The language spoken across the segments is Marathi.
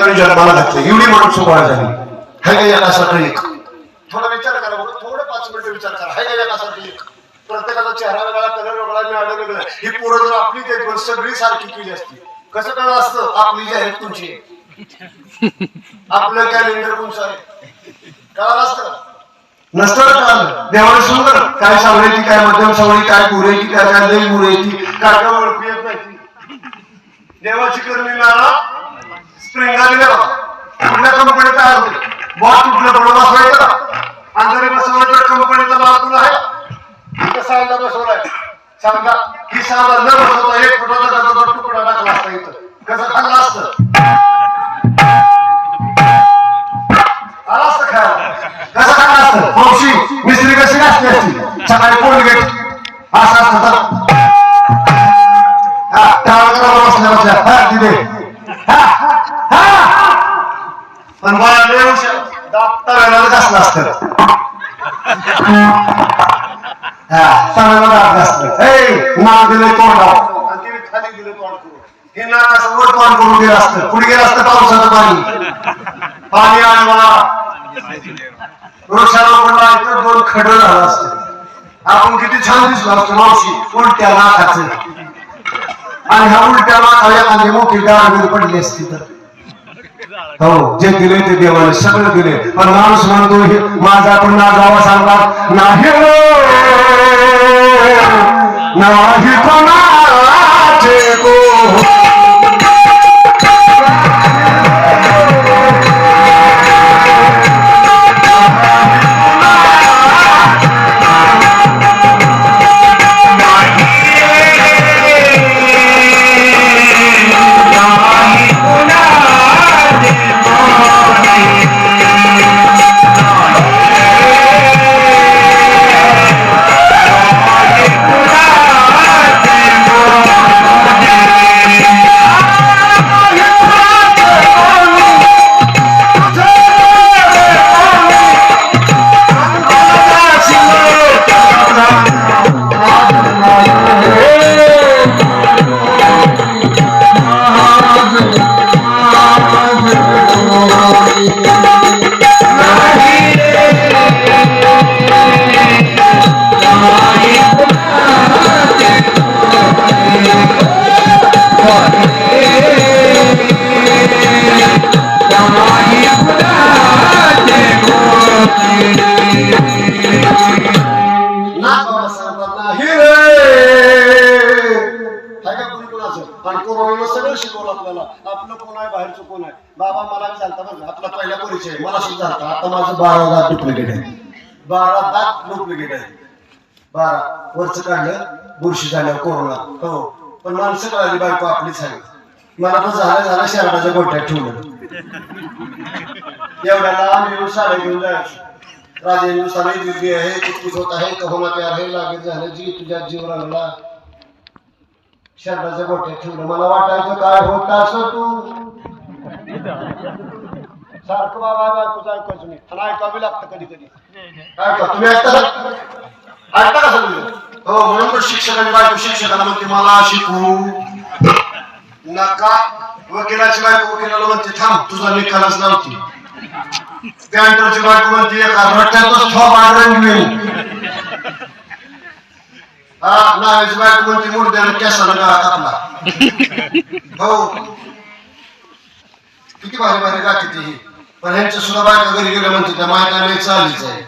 ठिकाणी जन्माला घातले एवढी माणसं गोळा झाली हाय का याला यासारखं एक? थोडा विचार करा बघा थोडं पाच मिनिटं विचार करा. हाय का याला यासारखं एक? प्रत्येकाचा चेहरा वेगळा कलर वेगळा मिळालं वेगळं. ही पोरं जर आपली ते पण सगळी सारखी केली असती. कसं कळलं असतं? आपली जी आहेत तुमची. आपलं कॅलेंडर कोणचं आहे कळालं असतं? नसतं कळालं देवाने सुंदर काय सावळायची काय मध्यम सावळी काय पुरेची काय काय लई पुरेची काय काय ओळखू येत नाही. देवाची करणी नारा स्प्रिंगा दिल्या कुठल्या तयार होते बॉस थोडं बसवायचं बसवलं तर कंपनीचा तुला आहे. सांगा बसवलाय. सांगा सांगा न बसवता एक फुटाचा तुकडा टाकला असता इथं. कसं खाल्लं असतं? आला असतं खायला कसं खाल्लं असतं? मावशी मिस्त्री कशी असते? सकाळी कोलगेट पुढे गेलं असतं पावसाचं पाणी. पाणी आलं मला वृक्षारोपणला इथं दोन खड झालं असतं. आपण किती छान दिसलो असतो मावशी. उलट्या नाकाचं. आणि ह्या उलट्या नाकाला एखादी मोठी डाळ पडली असती तर. हो जे दिले ते देवाने सगळं दिले. पण माणूस म्हणतो हे माझा पण ना जावा सांगतात नाही हो, नाही सगळं शिकवलं आपल्याला. आपलं कोण आहे बाहेरचं कोण आहे? बाबा मला चालता बघ आपला पहिला परिचय मला सुद्धा आता माझं बारा दात डुप्लिकेट आहे बारा दात डुप्लिकेट आहे बारा. वरच काढलं बुरशी झाल्या कोरोना हो. पण माणसं कळाली बायको आपलीच आहे. मला तर झालं झालं शहराच्या गोट्यात ठेवलं. एवढ्याला आम्ही येऊन साड्या घेऊन जायचो. राजे हिंदुस्तानी दिल्ली आहे कितकीच होत आहे तो होना प्यार आहे लागेल झालं जी तुझ्या जीवनाला रंगला गोठ्या ठेवलं. मला वाटायचं काय होत असं तू? सारखं बाबा बायकोचं ऐकायचं नाही. आणि ऐकावी लागतं कधी कधी. ऐका तुम्ही ऐकता का? ऐकता का सगळं? हो म्हणून तर शिक्षकांनी बायको शिक्षकांना म्हणते मला शिकू नका. वकिलाची बायको वकिलाला म्हणते थांब तुझा निकालच नव्हती. पॅन्टरची बायको म्हणते एका रट्ट्यातच थोप रंगवेल हा नावाची बायको म्हणते मुर्द्यानं केसाला गळा कापला. हो किती भारी भारी गाठी ती ही. पण ह्यांच्या सुद्धा बायका घरी गेल्या म्हणते त्या मायका लय चालीच आहे.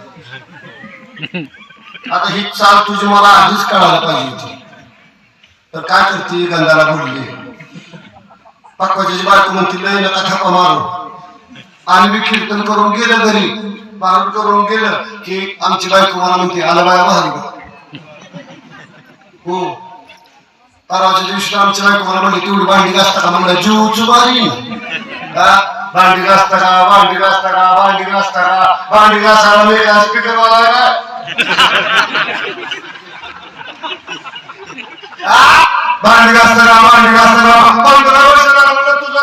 आता ही चाल तुझी मला आधीच कळायला पाहिजे होती. तर काय करते गंगाला बोलली पक्वाची बायको म्हणते लय नका थप्पा मारू. आणि मी कीर्तन करून गेलं घरी मारून करून गेलं की आमची बायको मला म्हणते आला बाया बाहेर हो. परवाच्या दिवशी आमच्या बायको मला म्हणते तेवढी भांडी घासता का? म्हणलं जीव चुबारी भांडी घासता का? भांडी घासता का? भांडी घासता का? भांडी घासायला मी काय स्पीकर वाला भांडी घासता का? भांडी घासता का? पंधरा वर्ष झालं म्हणलं तुझं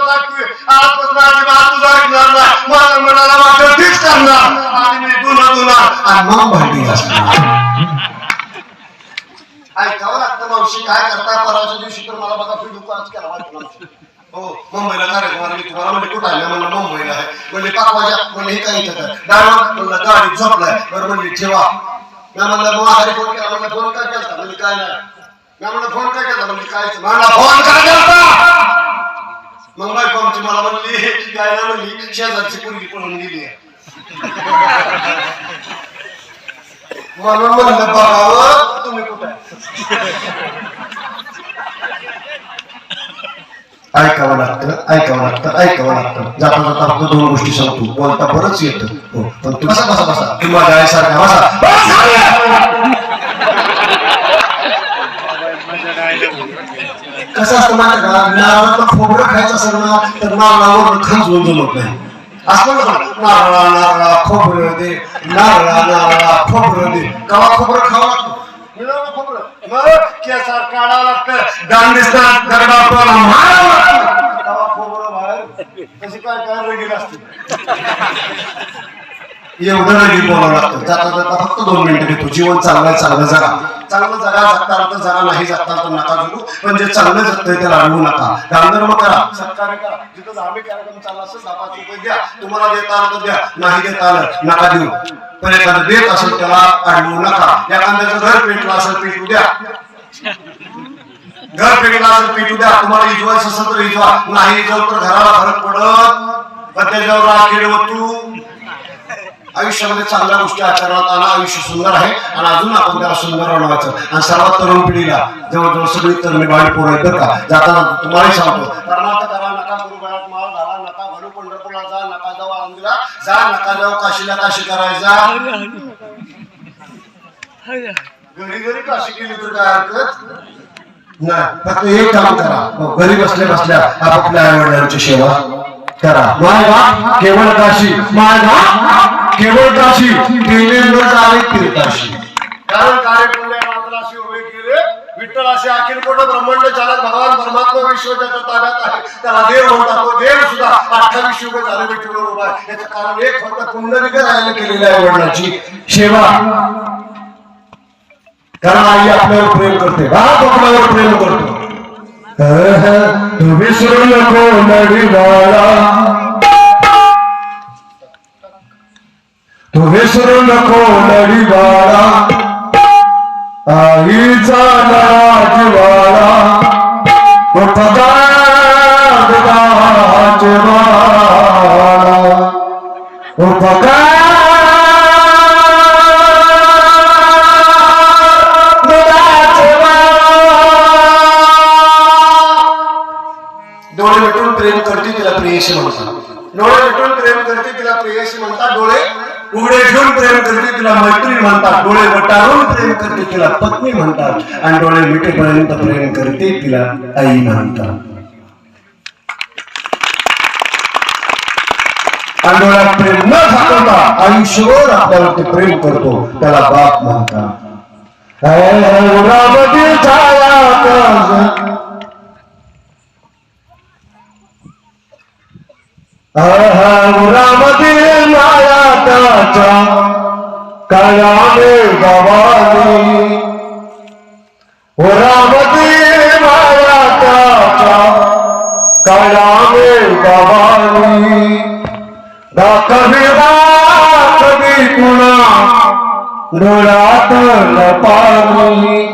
आजपासून अजिबात तुझं ऐकणार नाही. माझ्या मनाला तीच करणार. आणि मी दुना दुना आणि मग भांडी घासणार. ऐकावं लागतं मावशी. काय करता परवाच्या दिवशी तर मला बघा व्हिडिओ कॉल केला वाटलं मावशी हो मुंबईला कार्यक्रमाला मी तुम्हाला म्हणजे कुठं आले? म्हणलं मुंबईला आहे. म्हणजे पाच वाजा हे काय इथं काय म्हणलं गाडीत झोपलाय. बरं ठेवा. मी म्हणलं मग फोन केला म्हणलं फोन काय केला म्हणजे काय नाही. मी म्हणलं फोन काय केला म्हणजे काय म्हणला फोन काय केला मग बायको आमची मला म्हणली काय म्हणली शेजारची पुरगी पळून गेली आहे. म्हणून म्हणलं बघावं तुम्ही कुठं ऐकावं लागतं ऐकावं लागतं ऐकावं लागतं. जाता जाता फक्त दोन गोष्टी सांगतो. बोलता बरंच येतं. हो पण तू बसा बसा बसा. तू माझ्या आईसारखा बसा. कसं असतं माझ्या घरात नारळातलं खोबरं खायचं असेल ना तर नारळावर खांजवून जमत नाही. असं नारळा नारळा खोबरं दे नारळा नारळा खोबरं दे. कवा खोबरं खावं लागतं? मग केसार काढावं लागतं. मारावं लागतं. कवा खोबरं बाहेर? कशी काय काय रगील असते? एवढं रगील बोलावं लागतं. जाता जाता फक्त दोन मिनिटं घेतो. जीवन चांगलं चांगलं जरा चांगलं जगा जगता आलं जरा नाही जगता आलं तर नका जगू पण जे चांगलं जगतंय त्याला अडवू नका. दानधर्म करा. सरकार करा. जिथं धार्मिक कार्यक्रम चालला असेल दहा पाच रुपये द्या. तुम्हाला देता आलं तर द्या. नाही देता आलं नका देऊ. पण एखादं देत असेल त्याला अडवू नका. एखाद्याचं घर पेटलं असेल पेटू द्या. घर पेटलं असेल पेटू द्या. तुम्हाला इजवायचं असेल तर इजवा. नाही इजवलं तर घराला फरक पडत. त्याच्यावर राग तू. आयुष्यामध्ये चांगल्या गोष्टी आचरणात आणा आयुष्य सुंदर आहे आणि अजून आपण त्याला सुंदर बनवायचं. आणि सर्वात तरुण पिढीला जवळजवळ सगळी तरुणी बाळी पोरं आहेत का जाताना तुम्हालाही सांगतो करा नका करू गळ्यात माळ घाला नका पंढरपूरला जा नका जाऊ आंध्रा जा नका जाऊ काशीला काशी करायचा घरी घरी काशी केली तर काय हरकत? नाही. फक्त एक काम करा. घरी बसल्या बसल्या आपापल्या आई वडिलांची सेवा करा. माझा केवळ काशी. माझा केवळ काशी. केले जावे तीर्थाशी कारण कार्य उभे केले. विठ्ठल असे अखिल कोट ब्रह्मांड चालक भगवान परमात्मा विश्वच्या ताब्यात आहे. त्याला देव म्हणतात तो देव सुद्धा अठ्ठावीस युग झाले विठ्ठल उभा आहे. याचं कारण एक फक्त पुंडलिक राहायला केलेली आहे वडिलांची. सेवा कारण आई आपल्यावर प्रेम करते. बाप आपल्यावर प्रेम करतो. তুমি শুনল নড়িওয়ালা তুমি শুনল নড়িওয়ালা आई जाना जवाला उठदा जवाला उठदा प्रियशी म्हणतात डोळे मिटून प्रेम करते तिला प्रेयसी म्हणतात डोळे उघडे ठेवून प्रेम करते तिला मैत्री म्हणतात डोळे वटारून प्रेम करते तिला पत्नी म्हणतात आणि डोळे मिटेपर्यंत प्रेम करते तिला आई म्हणतात आणि डोळ्यात प्रेम न दाखवता आयुष्यभर आपल्यावरती प्रेम करतो त्याला बाप म्हणतात रामदी छाया काज रामदी माया त्याच्या काळाने गवानी ओ माया त्याच्या काळाने गवानी दाखवी दाखवी डोळ्यात पाणी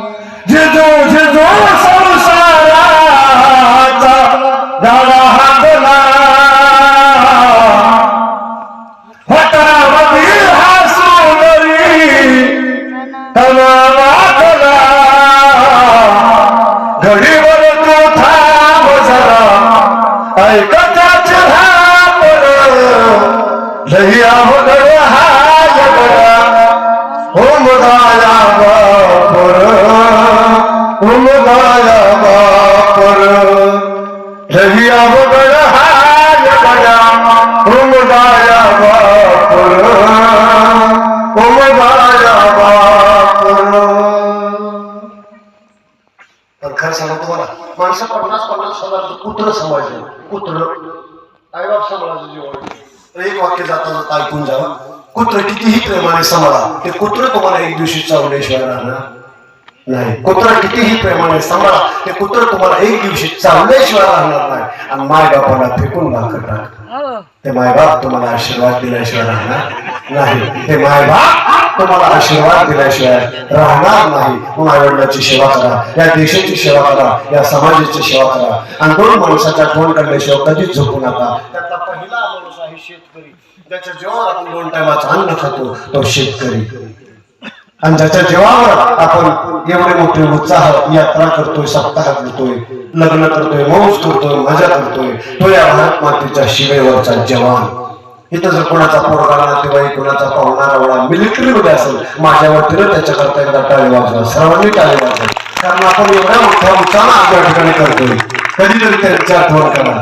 जिजो जिजो खरं सांगतो तुम्हाला माणसं पन्नास पन्नास हजारचं कुत्र समाजलं. कुत्र. आईबाप समाजाचं जीवन. तर एक वाक्य जाता जाता ऐकून जावं कुत्र कितीही प्रेमाने समाला ते कुत्र तुम्हाला एक दिवशी चावल्याशिवाय राहणार नाही. कुत्र कितीही प्रेमाने सांभाळा ते कुत्र तुम्हाला एक दिवशी चालल्याशिवाय राहणार नाही. आणि माय बापाला फेकून भाकर टाक. ते मायबाप तुम्हाला आशीर्वाद दिल्याशिवाय राहणार नाही. ते मायबाप तुम्हाला आशीर्वाद दिल्याशिवाय राहणार नाही. म्हणून आई वडिलांची सेवा करा या देशाची सेवा करा या समाजाची सेवा करा. आणि दोन माणसाच्या फोन करण्याशिवाय कधीच झोपू नका. त्यातला पहिला माणूस आहे शेतकरी. ज्याच्या जेव्हा आपण दोन टायमाचा अन्न खातो तो शेतकरी. आणि ज्याच्या जेवावर आपण एवढे मोठे उत्साह यात्रा करतोय सप्ताह करतोय लग्न करतोय मौज करतोय मजा करतोय. तो या भारत मातेच्या शिवेवरचा जवान. इथं जर कोणाचा पोरगा नातेवाईक कोणाचा पाहुणा रवळा मिलिटरी मध्ये असेल माझ्या वतीनं त्याच्याकरता एकदा टाळी वाजवा सर्वांनी टाळी वाजवा. कारण आपण एवढ्या मोठ्या उत्साहानं आपल्या ठिकाणी करतोय. कधीतरी त्यांची आठवण करा.